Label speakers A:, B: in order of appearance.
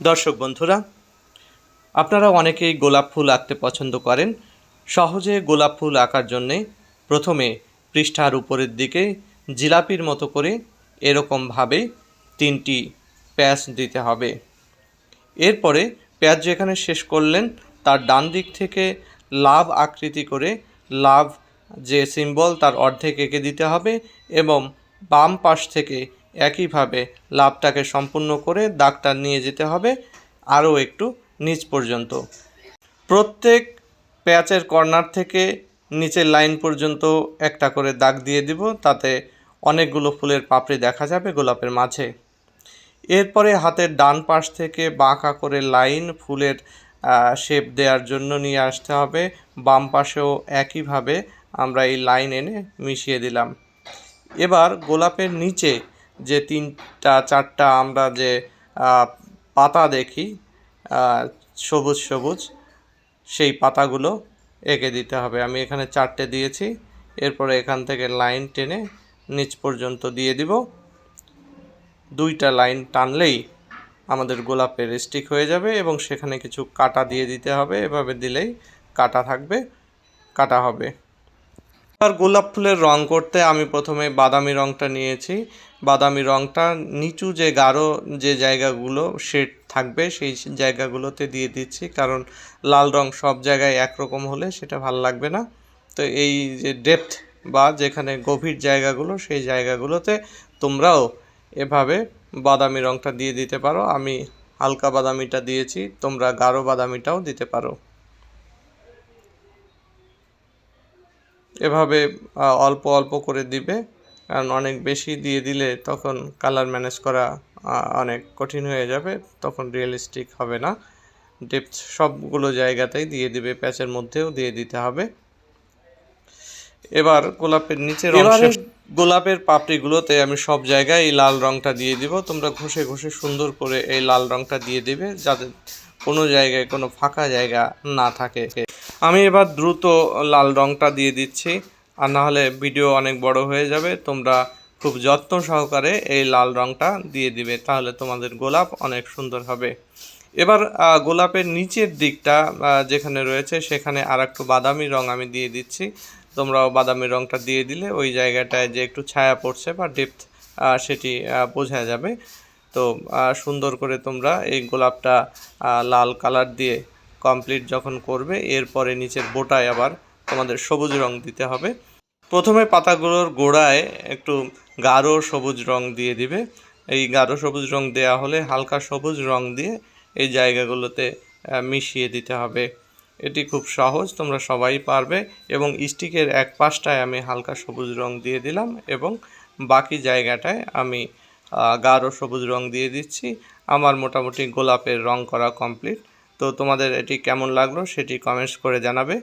A: দর্শক বন্ধুরা, আপনারা অনেকেই গোলাপ ফুল আঁকতে পছন্দ করেন। সহজে গোলাপ ফুল আঁকার জন্যে প্রথমে পৃষ্ঠার উপরের দিকে জিলাপির মতো করে এরকমভাবে তিনটি প্যাচ দিতে হবে। এরপরে প্যাচ যেখানে শেষ করলেন, তার ডান দিক থেকে লাভ আকৃতি করে লাভ যে সিম্বল, তার অর্ধেক এঁকে দিতে হবে এবং বাম পাশ থেকে একইভাবে লাভটাকে সম্পূর্ণ করে দাগটা নিয়ে যেতে হবে আরও একটু নিচ পর্যন্ত। প্রত্যেক প্যাচের কর্নার থেকে নিচের লাইন পর্যন্ত একটা করে দাগ দিয়ে দিব, তাতে অনেকগুলো ফুলের পাপড়ি দেখা যাবে গোলাপের মাঝে। এরপরে হাতের ডান পাশ থেকে বাঁকা করে লাইন ফুলের শেপ দেওয়ার জন্য নিয়ে আসতে হবে। বাম পাশেও একইভাবে আমরা এই লাইন এনে মিশিয়ে দিলাম। এবার গোলাপের নিচে যে তিনটা, চারটা আমরা যে পাতা দেখি সবুজ সবুজ, সেই পাতাগুলো এঁকে দিতে হবে। আমি এখানে চারটে দিয়েছি। এরপরে এখান থেকে লাইন টেনে নিচ পর্যন্ত দিয়ে দিব। দুইটা লাইন টানলেই আমাদের গোলাপের স্টিক হয়ে যাবে এবং সেখানে কিছু কাটা দিয়ে দিতে হবে। এভাবে দিলেই কাটা থাকবে, কাটা হবে। আর গোলাপ ফুলের রং করতে আমি প্রথমে বাদামি রংটা নিয়েছি। বাদামি রংটা নিচু যে গাঢ় যে জায়গাগুলো শেড থাকবে সেই জায়গাগুলোতে দিয়ে দিচ্ছি, কারণ লাল রং সব জায়গায় একরকম হলে সেটা ভালো লাগবে না। তো এই যে ডেপথ বা যেখানে গভীর জায়গাগুলো সেই জায়গাগুলোতে তোমরাও এভাবে বাদামি রংটা দিয়ে দিতে পারো। আমি হালকা বাদামিটা দিয়েছি, তোমরা গাঢ় বাদামিটাও দিতে পারো। এভাবে অল্প অল্প করে দিবে। কারণ অনেক বেশি দিয়ে দিলে তখন কালার ম্যানেজ করা অনেক কঠিন হয়ে যাবে তখন রিয়েলিস্টিক হবে না। ডেপথ সবগুলো জায়গাতেই দিয়ে দিবে প্যাচের মধ্যেও দিয়ে দিতে হবে। এবার গোলাপের নিচের অংশে গোলাপের পাপড়িগুলোতে আমি সব জায়গায় এই লাল রংটা দিয়ে দিব। তোমরা ঘষে ঘষে সুন্দর করে এই লাল রংটা দিয়ে দিবে যাতে কোনো জায়গায় কোনো ফাঁকা জায়গা না থাকে। আমি এবার দ্রুত লাল রংটা দিয়ে দিচ্ছি, আর না হলে ভিডিও অনেক বড় হয়ে যাবে। তোমরা খুব যত্ন সহকারে এই লাল রংটা দিয়ে দিবে, তাহলে তোমাদের গোলাপ অনেক সুন্দর হবে। এবার গোলাপের নিচের দিকটা যেখানে রয়েছে, সেখানে আর একটু বাদামি রং আমি দিয়ে দিচ্ছি। তোমরাও বাদামি রংটা দিয়ে দিলে ওই জায়গাটায় যে একটু ছায়া পড়ছে বা ডেপথ সেটি বোঝা যাবে। তো সুন্দর করে তোমরা এই গোলাপটা লাল কালার দিয়ে কমপ্লিট যখন করবে, এরপরে নিচের বোটায় আবার তোমাদের সবুজ রং দিতে হবে। প্রথমে পাতাগুলোর গোড়ায় একটু গাঢ় সবুজ রং দিয়ে দিবে। এই গাঢ় সবুজ রং দেওয়া হলে হালকা সবুজ রং দিয়ে এই জায়গাগুলোতে মিশিয়ে দিতে হবে। এটি খুব সহজ, তোমরা সবাই পারবে এবং স্টিকের এক পাশটায় আমি হালকা সবুজ রং দিয়ে দিলাম এবং বাকি জায়গাটায় আমি গাঢ় সবুজ রং দিয়ে দিচ্ছি। আমার মোটামুটি গোলাপের রং করা কমপ্লিট তো তোমাদের এটি কেমন লাগল সেটি কমেন্টস করে জানাবে।